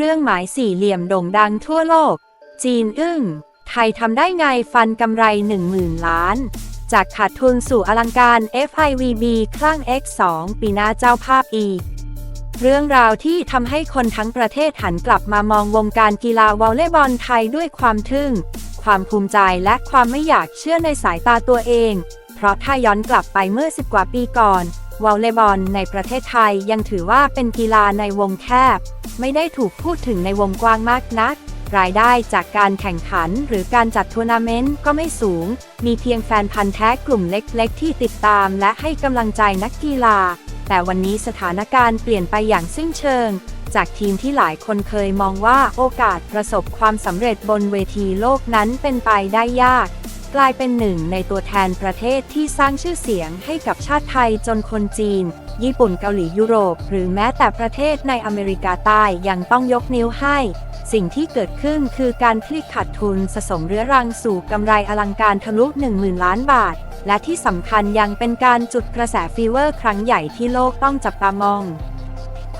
เครื่องหมายสี่เหลี่ยมโด่งดังทั่วโลก จีนอึ้ง ไทยทำได้ไงฟันกำไร 10,000 ล้าน จากขาดทุนสู่อลังการ FIVB คลั่ง X2 ปีหน้าเจ้าภาพอีก เรื่องราวที่ทำให้คนทั้งประเทศหันกลับมามองวงการกีฬาวอลเลย์บอลไทยด้วยความทึ่ง ความภูมิใจและความไม่อยากเชื่อในสายตาตัวเอง เพราะถ้าย้อนกลับไปเมื่อ10กว่าปีก่อน วอลเลย์บอลในประเทศไทยยังถือว่าเป็นกีฬาในวงแคบ ไม่ได้ถูกพูดถึงในวงกว้างมากนัก รายได้จากการแข่งขันหรือการจัดทัวร์นาเมนต์ก็ไม่สูง มีเพียงแฟนพันธ์แท้กลุ่มเล็กๆ ที่ติดตามและให้กำลังใจนักกีฬา แต่วันนี้สถานการณ์เปลี่ยนไปอย่างสิ้นเชิง จากทีมที่หลายคนเคยมองว่าโอกาสประสบความสำเร็จบนเวทีโลกนั้นเป็นไปได้ยาก กลายเป็นหนึ่งในตัวแทนประเทศที่สร้างชื่อเสียงให้กับชาติไทยจนคนจีน ญี่ปุ่นเกาหลียุโรป หรือแม้แต่ประเทศในอเมริกาใต้ยังต้องยกนิ้วให้ สิ่งที่เกิดขึ้นคือการพลิกขาดทุนสะสมเรื้อรังสู่กำไรอลังการทะลุ 10,000 ล้านบาท และที่สำคัญยังเป็นการจุดกระแสฟีเวอร์ครั้งใหญ่ที่โลกต้องจับตามอง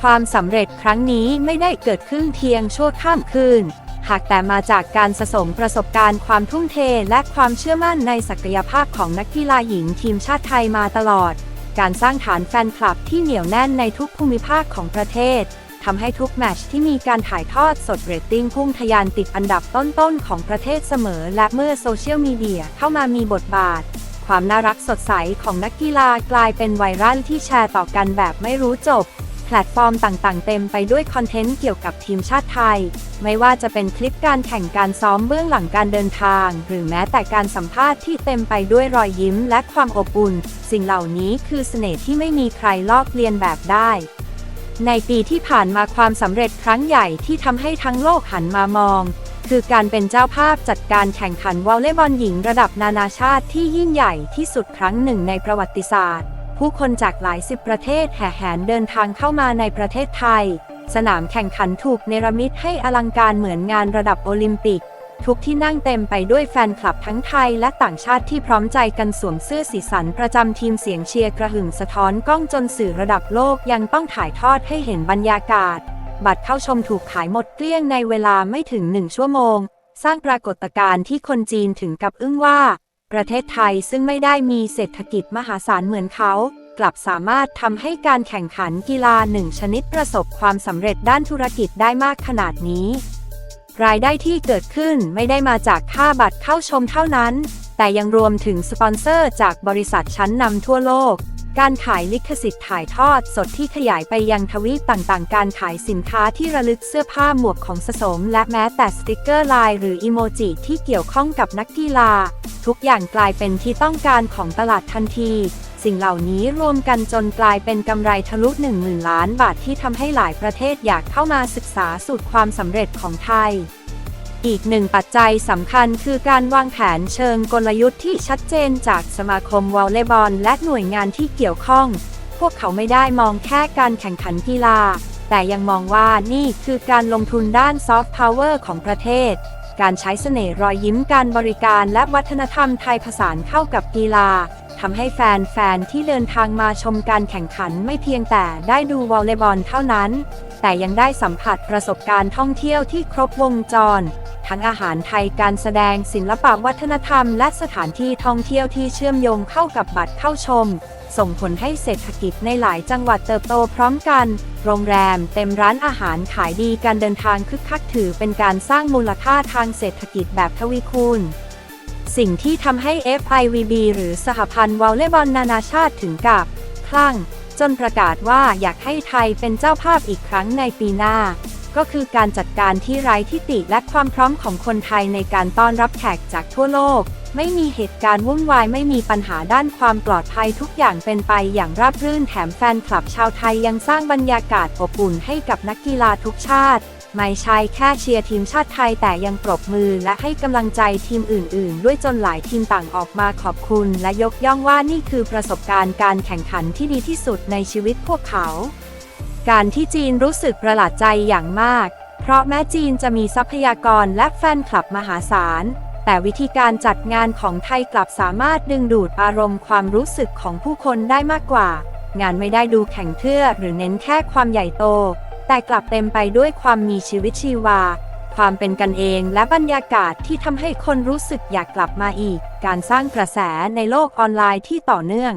ความสำเร็จครั้งนี้ไม่ได้เกิดขึ้นเพียงชั่วข้ามคืน หากแต่มาจากการสะสมประสบการณ์ความทุ่มเทและความเชื่อมั่นในศักยภาพของนักกีฬาหญิงทีมชาติไทยมาตลอด การสร้างฐานแฟนคลับที่เหนียวแน่นในทุกภูมิภาคของประเทศทำให้ทุกแมชที่มีการถ่ายทอดสดเรตติ้งพุ่งทะยานติดอันดับต้นๆของประเทศเสมอ และเมื่อโซเชียลมีเดียเข้ามามีบทบาท ความน่ารักสดใสของนักกีฬากลายเป็นไวรัลที่แชร์ต่อกันแบบไม่รู้จบ พลตฟอร์มต่างๆ เต็มไปด้วยคอนเทนต์เกี่ยวกับทีมชาติไทย ไม่ว่าจะเป็นคลิปการแข่งการซ้อมเบื้องหลังการเดินทาง หรือแม้แต่การสัมภาษณ์ที่เต็มไปด้วยรอยยิ้มและความอบอุ่น สิ่งเหล่านี้คือเสน่ห์ที่ไม่มีใครลอกเลียนแบบได้ ในปีที่ผ่านมาความสำเร็จครั้งใหญ่ที่ทำให้ทั้งโลกหันมามอง คือการเป็นเจ้าภาพจัดการแข่งขันวอลเลย์บอลหญิงระดับนานาชาติที่ยิ่งใหญ่ที่สุดครั้งหนึ่งในประวัติศาสตร์ ผู้คนจากหลายสิบประเทศแห่แหนเดินทางเข้ามาในประเทศไทย สนามแข่งขันถูกเนรมิตให้อลังการเหมือนงานระดับโอลิมปิก ทุกที่นั่งเต็มไปด้วยแฟนคลับทั้งไทยและต่างชาติที่พร้อมใจกันสวมเสื้อสีสันประจำทีมเสียงเชียร์กระหึ่มสะท้อนกล้องจนสื่อระดับโลกยังต้องถ่ายทอดให้เห็นบรรยากาศ บัตรเข้าชมถูกขายหมดเกลี้ยงในเวลาไม่ถึงหนึ่งชั่วโมง สร้างปรากฏการณ์ที่คนจีนถึงกับอึ้งว่า ประเทศไทยซึ่งไม่ได้มีเศรษฐกิจมหาศาลเหมือนเขา กลับสามารถทำให้การแข่งขันกีฬาหนึ่งชนิดประสบความสำเร็จด้านธุรกิจได้มากขนาดนี้ รายได้ที่เกิดขึ้นไม่ได้มาจากค่าบัตรเข้าชมเท่านั้น แต่ยังรวมถึงสปอนเซอร์จากบริษัทชั้นนำทั่วโลก การขายลิขสิทธิ์ถ่ายทอดสดที่ขยายไปยังทวีปต่างๆ การขายสินค้าที่ระลึกเสื้อผ้าหมวกของสะสม และแม้แต่สติกเกอร์ลายหรืออีโมจิที่เกี่ยวข้องกับนักกีฬา ทุกอย่างกลายเป็นที่ต้องการของตลาดทันที สิ่งเหล่านี้รวมกันจนกลายเป็นกำไรทะลุ1 0,000 ล้านบาทที่ทำให้หลายประเทศอยากเข้ามาศึกษาสูตรความสำเร็จของไทย อีกหนึ่งปัจจัยสำคัญคือการวางแผนเชิงกลยุทธ์ที่ชัดเจนจากสมาคมวอลเลย์บอลและหน่วยงานที่เกี่ยวข้อง พวกเขาไม่ได้มองแค่การแข่งขันกีฬา แต่ยังมองว่านี่คือการลงทุนด้านซอฟต์พาวเวอร์ของประเทศ การใช้เสน่ห์รอยยิ้มการบริการและวัฒนธรรมไทยผสานเข้ากับกีฬาทำให้แฟนๆที่เดินทางมาชมการแข่งขันไม่เพียงแต่ได้ดูวอลเลย์บอลเท่านั้น แต่ยังได้สัมผัสประสบการณ์ท่องเที่ยวที่ครบวงจร ทั้งอาหารไทยการแสดงศิลปะวัฒนธรรม และสถานที่ท่องเที่ยวที่เชื่อมโยงเข้ากับบัตรเข้าชม ส่งผลให้เศรษฐกิจในหลายจังหวัดเติบโตพร้อมกัน โรงแรมเต็มร้านอาหารขายดีการเดินทางคึกคักถือเป็นการสร้างมูลค่าทางเศรษฐกิจแบบทวีคูณสิ่งที่ทำให้ FIVB หรือสหพันธ์วอลเลย์บอลนานาชาติถึงกับ คลั่ง จนประกาศว่าอยากให้ไทยเป็นเจ้าภาพอีกครั้งในปีหน้า ก็คือการจัดการที่ไร้ทิติและความพร้อมของคนไทยในการต้อนรับแขกจากทั่วโลก ไม่มีเหตุการณ์วุ่นวายไม่มีปัญหาด้านความปลอดภัยทุกอย่างเป็นไปอย่างราบรื่นแถมแฟนคลับชาวไทยยังสร้างบรรยากาศอบอุ่นให้กับนักกีฬาทุกชาติ ไม่ใช่แค่เชียร์ทีมชาติไทยแต่ยังปรบมือและให้กำลังใจทีมอื่น ๆ ด้วยจนหลายทีมต่างออกมาขอบคุณ และยกย่องว่านี่คือประสบการณ์การแข่งขันที่ดีที่สุดในชีวิตพวกเขา การที่จีนรู้สึกประหลาดใจอย่างมาก เพราะแม้จีนจะมีทรัพยากรและแฟนคลับมหาศาลแต่วิธีการจัดงานของไทยกลับสามารถดึงดูดอารมณ์ความรู้สึกของผู้คนได้มากกว่า งานไม่ได้ดูแข่งเพื่อหรือเน้นแค่ความใหญ่โต แต่กลับเต็มไปด้วยความมีชีวิตชีวา ความเป็นกันเองและบรรยากาศที่ทำให้คนรู้สึกอยากกลับมาอีก การสร้างกระแสในโลกออนไลน์ที่ต่อเนื่อง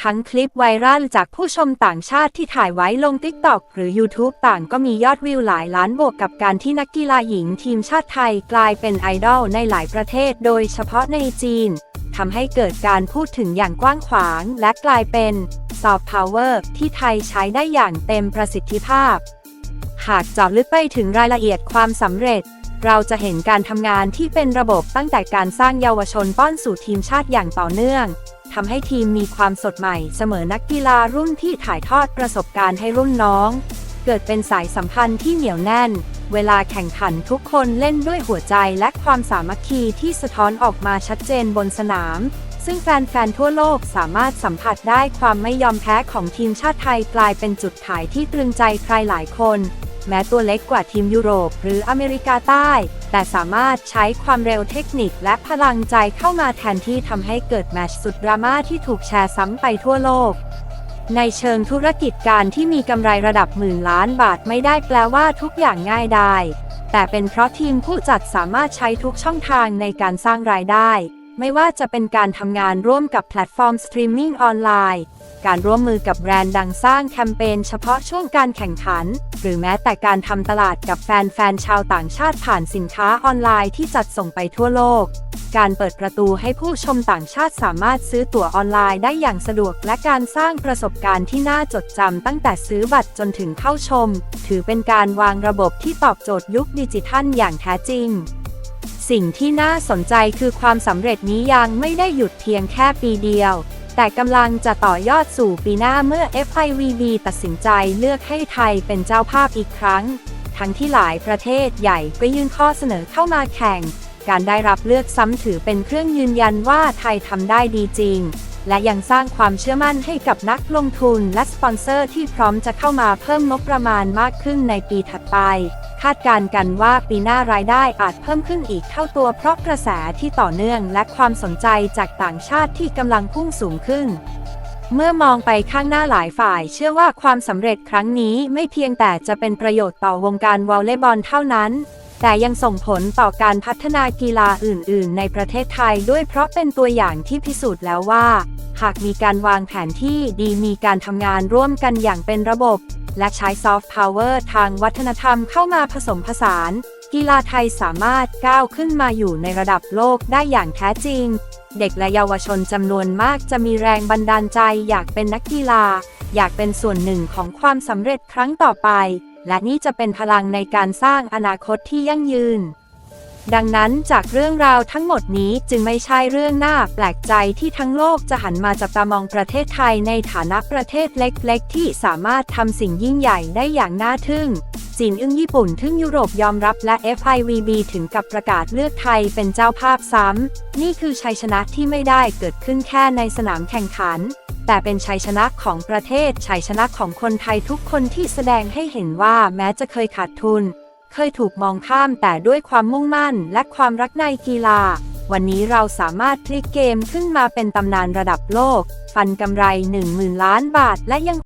ทั้งคลิปไวรัลจากผู้ชมต่างชาติที่ถ่ายไว้ลง TikTok หรือ YouTube ต่างก็มียอดวิวหลายล้านบวกกับการที่นักกีฬาหญิงทีมชาติไทยกลายเป็นไอดอลในหลายประเทศ โดยเฉพาะในจีนทำให้เกิดการพูดถึงอย่างกว้างขวางและกลายเป็น ซอฟต์พาวเวอร์ที่ไทยใช้ได้อย่างเต็มประสิทธิภาพ หากเจาะลึกไปถึงรายละเอียดความสำเร็จ เราจะเห็นการทำงานที่เป็นระบบตั้งแต่การสร้างเยาวชนป้อนสู่ทีมชาติอย่างต่อเนื่องทำให้ทีมมีความสดใหม่เสมอนักกีฬารุ่นที่ถ่ายทอดประสบการณ์ให้รุ่นน้อง เกิดเป็นสายสัมพันธ์ที่เหนียวแน่น เวลาแข่งขันทุกคนเล่นด้วยหัวใจและความสามัคคีที่สะท้อนออกมาชัดเจนบนสนาม ซึ่งแฟนๆ ทั่วโลกสามารถสัมผัสได้ความไม่ยอมแพ้ของทีมชาติไทยกลายเป็นจุดขายที่ตรึงใจใครหลายคน แม้ตัวเล็กกว่าทีมยุโรป หรืออเมริกาใต้ แต่สามารถใช้ความเร็วเทคนิคและพลังใจเข้ามาแทนที่ทำให้เกิดแมตช์สุดดราม่าที่ถูกแชร์ซ้ำไปทั่วโลก ในเชิงธุรกิจการที่มีกำไรระดับหมื่นล้านบาทไม่ได้แปลว่าทุกอย่างง่ายได้ แต่เป็นเพราะทีมผู้จัดสามารถใช้ทุกช่องทางในการสร้างรายได้ ไม่ว่าจะเป็นการทำงานร่วมกับแพลตฟอร์มสตรีมมิ่งออนไลน์ การร่วมมือกับแบรนด์ดังสร้างแคมเปญเฉพาะช่วงการแข่งขัน หรือแม้แต่การทำตลาดกับแฟนๆ ชาวต่างชาติผ่านสินค้าออนไลน์ที่จัดส่งไปทั่วโลก การเปิดประตูให้ผู้ชมต่างชาติสามารถซื้อตั๋วออนไลน์ได้อย่างสะดวก และการสร้างประสบการณ์ที่น่าจดจำตั้งแต่ซื้อบัตรจนถึงเข้าชม ถือเป็นการวางระบบที่ตอบโจทย์ยุคดิจิทัลอย่างแท้จริง สิ่งที่น่าสนใจคือความสำเร็จนี้ยังไม่ได้หยุดเพียงแค่ปีเดียว แต่กำลังจะต่อยอดสู่ปีหน้าเมื่อ FIVB ตัดสินใจเลือกให้ไทยเป็นเจ้าภาพอีกครั้ง ทั้งที่หลายประเทศใหญ่ก็ยื่นข้อเสนอเข้ามาแข่ง การได้รับเลือกซ้ำถือเป็นเครื่องยืนยันว่าไทยทำได้ดีจริง และยังสร้างความเชื่อมั่นให้กับนักลงทุนและสปอนเซอร์ที่พร้อมจะเข้ามาเพิ่มงบประมาณมากขึ้นในปีถัดไปาดการณ์กันว่าปีหน้ารายได้อาจเพิ่มขึ้นอีกเท่าตัวเพราะกระแสที่ต่อเนื่องและความสนใจจากต่างชาติที่กำลังพุ่งสูงขึ้น เมื่อมองไปข้างหน้าหลายฝ่าย เชื่อว่าความสำเร็จครั้งนี้ไม่เพียงแต่จะเป็นประโยชน์ต่อวงการวอลเลย์บอลเท่านั้น แต่ยังส่งผลต่อการพัฒนากีฬาอื่น ๆ ในประเทศไทยด้วยเพราะเป็นตัวอย่างที่พิสูจน์แล้วว่า หากมีการวางแผนที่ดีมีการทำงานร่วมกันอย่างเป็นระบบ และใช้ซอฟต์พาวเวอร์ทางวัฒนธรรมเข้ามาผสมผสาน กีฬาไทยสามารถก้าวขึ้นมาอยู่ในระดับโลกได้อย่างแท้จริง เด็กและเยาวชนจำนวนมากจะมีแรงบันดาลใจอยากเป็นนักกีฬา อยากเป็นส่วนหนึ่งของความสำเร็จครั้งต่อไป และนี่จะเป็นพลังในการสร้างอนาคตที่ยั่งยืน ดังนั้นจากเรื่องราวทั้งหมดนี้จึงไม่ใช่เรื่องน่าแปลกใจที่ทั้งโลกจะหันมาจับตามองประเทศไทยในฐานะประเทศเล็กๆ ที่สามารถทำสิ่งยิ่งใหญ่ได้อย่างน่าทึ่งจีนอึ้งญี่ปุ่นทึ่งยุโรปยอมรับและ FIVB ถึงกับประกาศเลือกไทยเป็นเจ้าภาพซ้ำ นี่คือชัยชนะที่ไม่ได้เกิดขึ้นแค่ในสนามแข่งขัน แต่เป็นชัยชนะของประเทศชัยชนะของคนไทยทุกคนที่แสดงให้เห็นว่าแม้จะเคยขาดทุน เคยถูกมองข้ามแต่ด้วยความมุ่งมั่นและความรักในกีฬา วันนี้เราสามารถพลิกเกมขึ้นมาเป็นตำนานระดับโลก ฟันกำไร 10,000 ล้านบาทและยัง